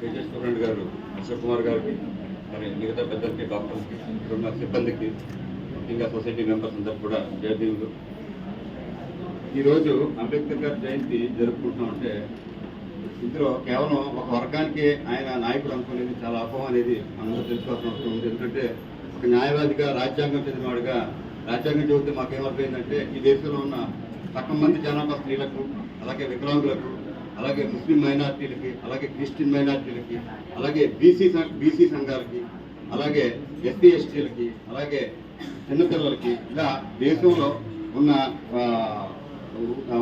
Tejas student గారు అశోక్ కుమార్ గారికి మరి మిగతా పెద్దలకి డాక్టర్స్కి ఇక్కడున్న సిబ్బందికి ముఖ్యంగా సొసైటీ మెంబర్స్ అందరికి కూడా జయదీవులు. ఈరోజు అంబేద్కర్ గారి జయంతి జరుపుకుంటున్నామంటే ఇందులో కేవలం ఒక వర్గానికి ఆయన నాయకుడు అనుకునేది చాలా అపం అనేది అందరూ తెలుసుకోవాల్సిన అవసరం ఉంది. ఎందుకంటే ఒక న్యాయవాదిగా రాజ్యాంగం చదివినవాడుగా రాజ్యాంగం చదివితే మాకేమర్థమైందంటే ఈ దేశంలో ఉన్న సగం మంది జనాభా స్త్రీలకు అలాగే వికలాంగులకు అలాగే ముస్లిం మైనార్టీలకి అలాగే క్రిస్టియన్ మైనార్టీలకి అలాగే బీసీ బీసీ సంఘాలకి అలాగే ఎస్సీ ఎస్టీలకి అలాగే చిన్నపిల్లలకి ఇలా దేశంలో ఉన్న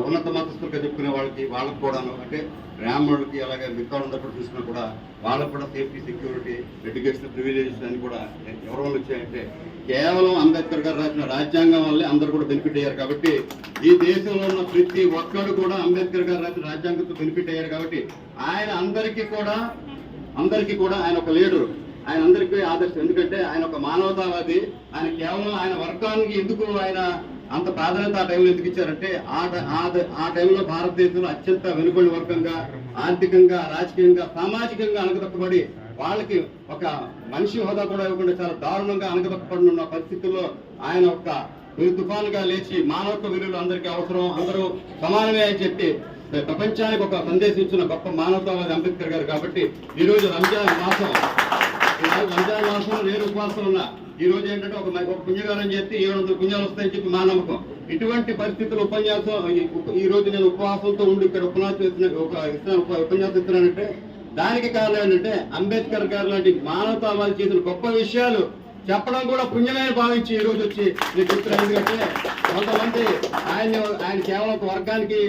ఉన్నత మతస్థులుగా చెప్పుకునే వాళ్ళకి వాళ్ళకి కూడాను అంటే బ్రాహ్మణులకి అలాగే మిగతా ఉన్నప్పుడు చూసినా కూడా వాళ్ళకు కూడా సేఫ్టీ సెక్యూరిటీ ఎడ్యుకేషన్ ప్రివిలేజెస్ అని కూడా ఎవరో వచ్చాయంటే కేవలం అంబేద్కర్ గారు రాసిన రాజ్యాంగం వల్లే అందరూ కూడా బెనిఫిట్ అయ్యారు కాబట్టి ఈ దేశంలో ఉన్న ప్రతి ఒక్కరు కూడా అంబేద్కర్ గారు రాసిన రాజ్యాంగంతో బెనిఫిట్ అయ్యారు కాబట్టి ఆయన అందరికీ కూడా అందరికీ కూడా ఆయన ఒక లీడరు. ఆయన అందరికీ ఆదర్శం. ఎందుకంటే ఆయన ఒక మానవతావాది. ఆయన కేవలం ఆయన వర్గానికి ఎందుకు ఆయన అంత ప్రాధాన్యత ఆ టైంలో ఎందుకు ఇచ్చారంటే ఆ ఆ టైంలో భారతదేశంలో అత్యంత వెనుకబడి వర్గంగా ఆర్థికంగా రాజకీయంగా సామాజికంగా అణగదొక్కబడి వాళ్ళకి ఒక మనిషి హోదా కూడా ఇవ్వకుండా చాలా దారుణంగా అణగదొక్కబడి ఉన్న పరిస్థితుల్లో ఆయన ఒక పెను లేచి మానవత్వ విలువలు అందరికీ అవసరం అందరూ సమానమే అని చెప్పి ప్రపంచానికి ఒక సందేశం ఇచ్చిన గొప్ప మానవతావాది అంబేద్కర్ గారు కాబట్టి ఈ రోజు రంజాన్ మాసం. ఈ రోజు రంజాన్ మాసంలో నేను ఉపవాసం ఉన్నా ఈ రోజు ఏంటంటే ఒక ఒక పుణ్యకాలం చేస్తే ఏడు వందల పుణ్యాలు వస్తాయని చెప్పి మా నమ్మకం. ఇటువంటి పరిస్థితులు ఉపన్యాసం ఈ- ఈ రోజు నేను ఉపవాసంతో ఉండి ఇక్కడ ఉపన్యాసం ఇస్తున్న- ఒక ఇస్తున్న ఉపన్యాసం ఇస్తున్నానంటే దానికి కారణం ఏంటంటే అంబేద్కర్ గారు లాంటి మానవతావాది చేసిన గొప్ప విషయాలు చెప్పడం కూడా పుణ్యమైన భావించి ఈ రోజు వచ్చి నేను చెప్తున్నాను ఎందుకంటే కొంతమంది ఆయన ఆయన కేవలం ఒక వర్గానికి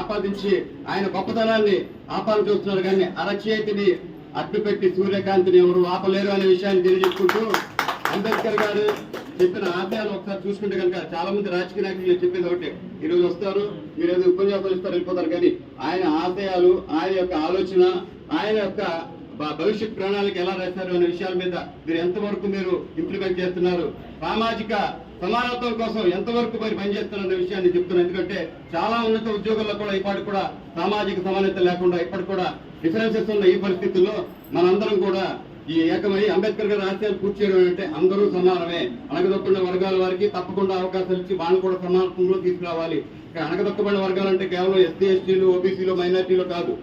ఆపాదించి ఆయన గొప్పతనాన్ని ఆపాదన చూస్తున్నారు. కానీ అరచేతిని అడ్డుపెట్టి సూర్యకాంతిని ఎవరు ఆపలేరు అనే విషయాన్ని తెలియజెప్పుకుంటూ అంబేద్కర్ గారు చెప్పిన ఆశయాలు ఒకసారి చూసుకుంటే కనుక చాలా మంది రాజకీయ నాయకులు చెప్పింది ఒకటి. ఈరోజు వస్తారు ఈరోజు ఉపన్యాసాలు ఇస్తారు వెళ్ళిపోతారు. కానీ ఆయన ఆశయాలు ఆయన యొక్క ఆలోచన ఆయన యొక్క భవిష్యత్ ప్రణాళిక ఎలా రాశారు అనే విషయాల మీద మీరు ఎంతవరకు మీరు ఇంప్లిమెంట్ చేస్తున్నారు? సామాజిక సమానత్వం కోసం ఎంతవరకు మరి పనిచేస్తున్నారు అనే విషయాన్ని చెప్తున్నాను ఎందుకంటే చాలా ఉన్నత ఉద్యోగాల్లో కూడా ఇప్పటికి కూడా సామాజిక సమానత లేకుండా ఇప్పటికి కూడా డిఫరెన్సెస్ ఉన్న ఈ పరిస్థితుల్లో మనందరం కూడా ఈ ఏకమై అంబేద్కర్ గారి ఆశయాలు పూర్తి చేయడం అంటే అందరూ సమానమే. అణగదొక్కున్న వర్గాల వారికి తప్పకుండా అవకాశాలు ఇచ్చి వాళ్ళు కూడా సమానత్వంలో తీసుకురావాలి. ఇక్కడ అణగదొక్కబడిన వర్గాలు అంటే కేవలం ఎస్సీ ఎస్టీలు ఓబీసీలు మైనార్టీలు కాదు.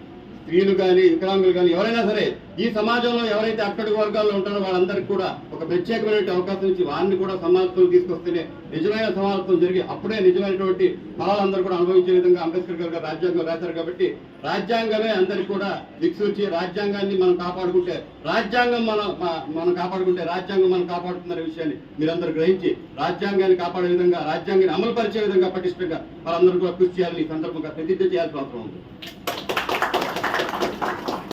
స్త్రీలు కానీ వికలాంగులు కానీ ఎవరైనా సరే ఈ సమాజంలో ఎవరైతే అక్కడి వర్గాల్లో ఉంటారో వాళ్ళందరికీ కూడా ఒక ప్రత్యేకమైన అవకాశం ఇచ్చి వారిని కూడా సమాజంలో తీసుకొస్తేనే నిజమైన సమాజం జరిగి అప్పుడే నిజమైనటువంటి ఫలాలందరూ కూడా అనుభవించే విధంగా అంబేద్కర్ గారు రాజ్యాంగం రాశారు కాబట్టి రాజ్యాంగమే అందరికీ కూడా దిక్సూచి. రాజ్యాంగాన్ని మనం కాపాడుకుంటే రాజ్యాంగం మనం మనం కాపాడుకుంటే రాజ్యాంగం మనం కాపాడుతుందనే విషయాన్ని మీరందరూ గ్రహించి రాజ్యాంగాన్ని కాపాడే విధంగా రాజ్యాంగాన్ని అమలు పరిచే విధంగా పటిష్టంగా వాళ్ళందరూ కూడా కృషి చేయాలని ఈ సందర్భంగా ప్రతిజ్ఞ చేయాల్సిన అవసరం ఉంది. あっ。